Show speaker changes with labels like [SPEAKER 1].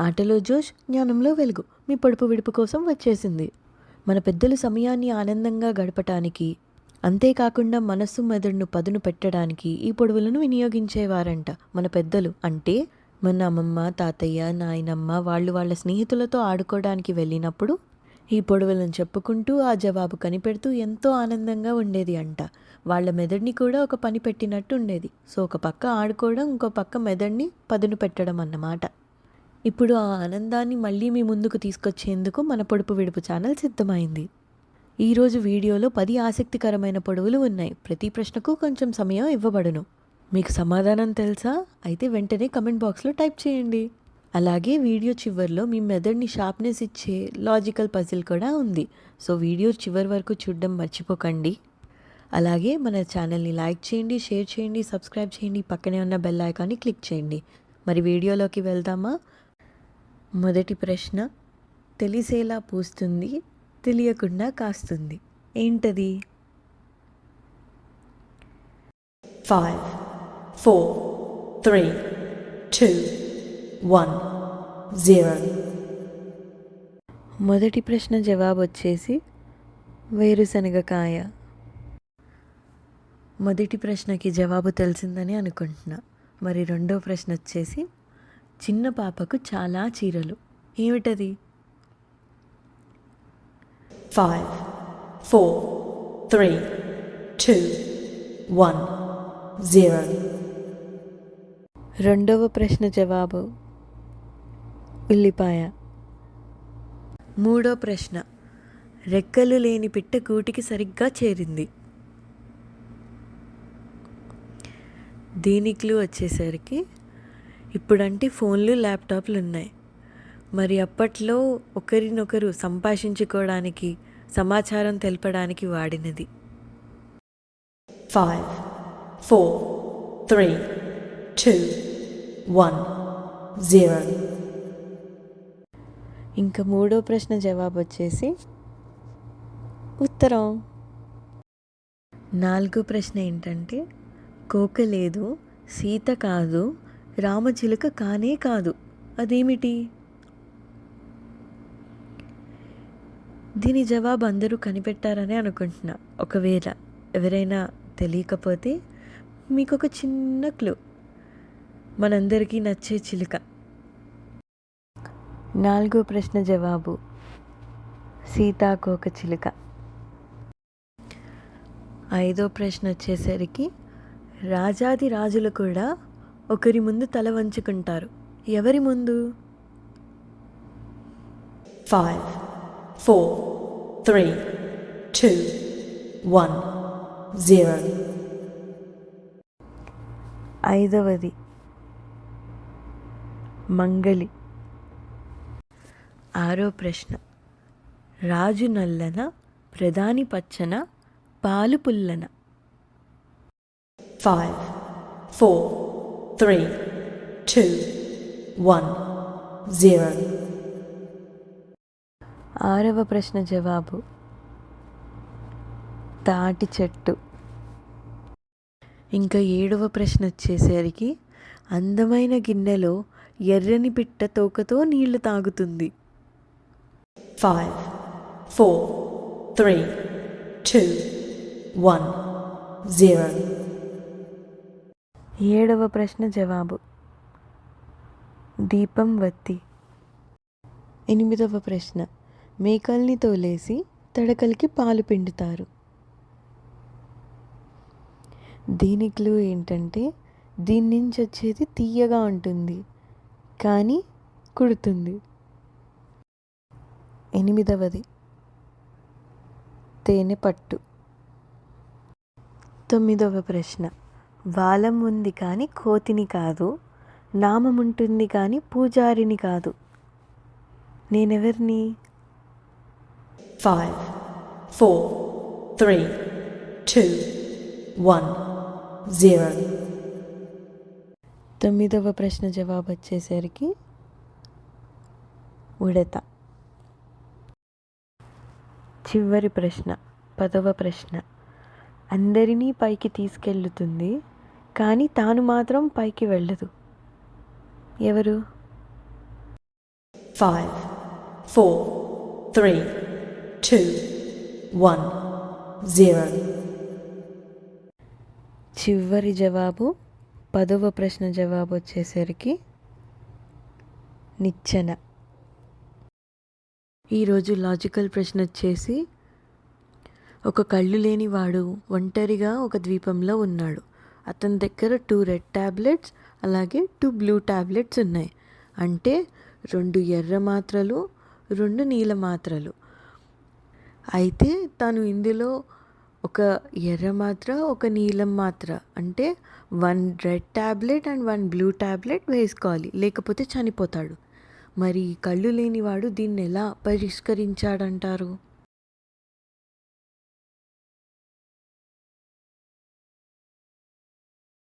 [SPEAKER 1] ఆటలో జోష్ జ్ఞానంలో వెలుగు. మీ పొడుపు విడుపు కోసం వచ్చేసింది. మన పెద్దలు సమయాన్ని ఆనందంగా గడపటానికి అంతేకాకుండా మనస్సు మెదడును పదును పెట్టడానికి ఈ పొడవులను వినియోగించేవారంట. మన పెద్దలు అంటే మన అమ్మమ్మ తాతయ్య నాయనమ్మ వాళ్ళు వాళ్ళ స్నేహితులతో ఆడుకోవడానికి వెళ్ళినప్పుడు ఈ పొడవులను చెప్పుకుంటూ ఆ జవాబు కనిపెడుతూ ఎంతో ఆనందంగా ఉండేది అంట. వాళ్ళ మెదడుని కూడా ఒక పని పెట్టినట్టు ఉండేది. సో ఒక పక్క ఆడుకోవడం ఇంకో పక్క మెదడుని పదును పెట్టడం అన్నమాట. ఇప్పుడు ఆ ఆనందాన్ని మళ్ళీ మీ ముందుకు తీసుకొచ్చేందుకు మన పొడుపు విడుపు ఛానల్ సిద్ధమైంది. ఈరోజు వీడియోలో పది ఆసక్తికరమైన పొడవులు ఉన్నాయి. ప్రతి ప్రశ్నకు కొంచెం సమయం ఇవ్వబడును. మీకు సమాధానం తెలుసా? అయితే వెంటనే కమెంట్ బాక్స్లో టైప్ చేయండి. అలాగే వీడియో చివరిలో మీ మెదడుని షార్ప్నెస్ ఇచ్చే లాజికల్ పజిల్ కూడా ఉంది. సో వీడియో చివరి వరకు చూడడం మర్చిపోకండి. అలాగే మన ఛానల్ని లైక్ చేయండి షేర్ చేయండి సబ్స్క్రైబ్ చేయండి. పక్కనే ఉన్న బెల్ ఐకాన్ని క్లిక్ చేయండి. మరి వీడియోలోకి వెళ్దామా? మొదటి ప్రశ్న తెలిసేలా పూస్తుంది తెలియకుండా కాస్తుంది. ఏంటది?
[SPEAKER 2] Five, four, three, two, one, zero.
[SPEAKER 1] మొదటి ప్రశ్న జవాబు వచ్చేసి వేరుశనగకాయ. మొదటి ప్రశ్నకి జవాబు తెలిసిందని అనుకుంటున్నా. మరి రెండో ప్రశ్న వచ్చేసి చిన్న పాపకు చాలా చీరలు. ఏమిటది?
[SPEAKER 2] Five, four, three, two, one, zero.
[SPEAKER 1] రెండవ ప్రశ్న జవాబు. ఉల్లిపాయ. మూడో ప్రశ్న. రెక్కలు లేని పిట్ట గూటికి సరిగ్గా చేరింది. దీని క్లూ వచ్చేసరికి ఇప్పుడంటే ఫోన్లు ల్యాప్టాప్లు ఉన్నాయి. మరి అప్పట్లో ఒకరినొకరు సంభాషించుకోవడానికి సమాచారం తెలపడానికి వాడినది.
[SPEAKER 2] Five, four, three, two, one, zero.
[SPEAKER 1] ఇంకా మూడో ప్రశ్న జవాబు వచ్చేసి ఉత్తరం. నాలుగో ప్రశ్న ఏంటంటే కోక లేదు సీత కాదు రామచిలుక కానే కాదు. అదేమిటి? దీని జవాబు అందరూ కనిపెట్టారని అనుకుంటున్నా. ఒకవేళ ఎవరైనా తెలియకపోతే మీకు ఒక చిన్న క్లూ. మనందరికీ నచ్చే చిలుక. నాలుగో ప్రశ్న జవాబు. సీతాకోక చిలుక. ఐదో ప్రశ్న వచ్చేసరికి రాజాది రాజులు కూడా ఒకరి ముందు తల వంచుకుంటారు. ఎవరి ముందు?
[SPEAKER 2] Five, four, three, two, one, zero.
[SPEAKER 1] ఐదవది. మంగలి. ఆరో ప్రశ్న. రాజు నల్లన ప్రధాని పచ్చన పాలు పుల్లన.
[SPEAKER 2] Five, four, three, two, one, zero.
[SPEAKER 1] ఆరవ ప్రశ్న జవాబు తాటి చెట్టు ఇంకా ఏడవ ప్రశ్న వచ్చేసరికి అందమైన గిన్నెలో ఎర్రని పిట్ట తోకతో నీళ్ళు తాగుతుంది
[SPEAKER 2] Five, four, three, two, one, zero.
[SPEAKER 1] ఏడవ ప్రశ్న జవాబు. దీపం వత్తి. ఎనిమిదవ ప్రశ్న. మేకల్ని తోలేసి తడకలకి పాలు పిండుతారు. దీని క్లూ ఏంటంటే దీని నుంచి వచ్చేది తీయగా ఉంటుంది కానీ కుడుతుంది. ఎనిమిదవది. తేనె పట్టు తొమ్మిదవ ప్రశ్న. వాలం ఉంది కానీ కోతిని కాదు నామం ఉంటుంది కానీ పూజారిని కాదు. నేనెవరిని?
[SPEAKER 2] Five, four, three, two, one, zero.
[SPEAKER 1] తొమ్మిదవ ప్రశ్న జవాబు వచ్చేసరికి ఉడత. చివరి ప్రశ్న పదవ ప్రశ్న. అందరినీ పైకి తీసుకెళ్తుంది కానీ తాను మాత్రం పైకి వెళ్ళదు. ఎవరు?
[SPEAKER 2] Five, four, three, two, one, zero.
[SPEAKER 1] చివరి జవాబు పదవ ప్రశ్న జవాబు వచ్చేసరికి నిచ్చెన. ఈరోజు లాజికల్ ప్రశ్న వచ్చేసి ఒక కళ్ళు లేనివాడు ఒంటరిగా ఒక ద్వీపంలో ఉన్నాడు. అతని దగ్గర టూ రెడ్ ట్యాబ్లెట్స్ అలాగే టూ బ్లూ ట్యాబ్లెట్స్ ఉన్నాయి. అంటే రెండు ఎర్ర మాత్రలు రెండు నీల మాత్రలు. అయితే తను ఇందులో ఒక ఎర్ర మాత్ర ఒక నీలం మాత్ర. అంటే one red tablet and one blue tablet వేసుకోవాలి. లేకపోతే చనిపోతాడు. మరి కళ్ళు లేనివాడు దీన్ని ఎలా పరిష్కరించాడంటారు?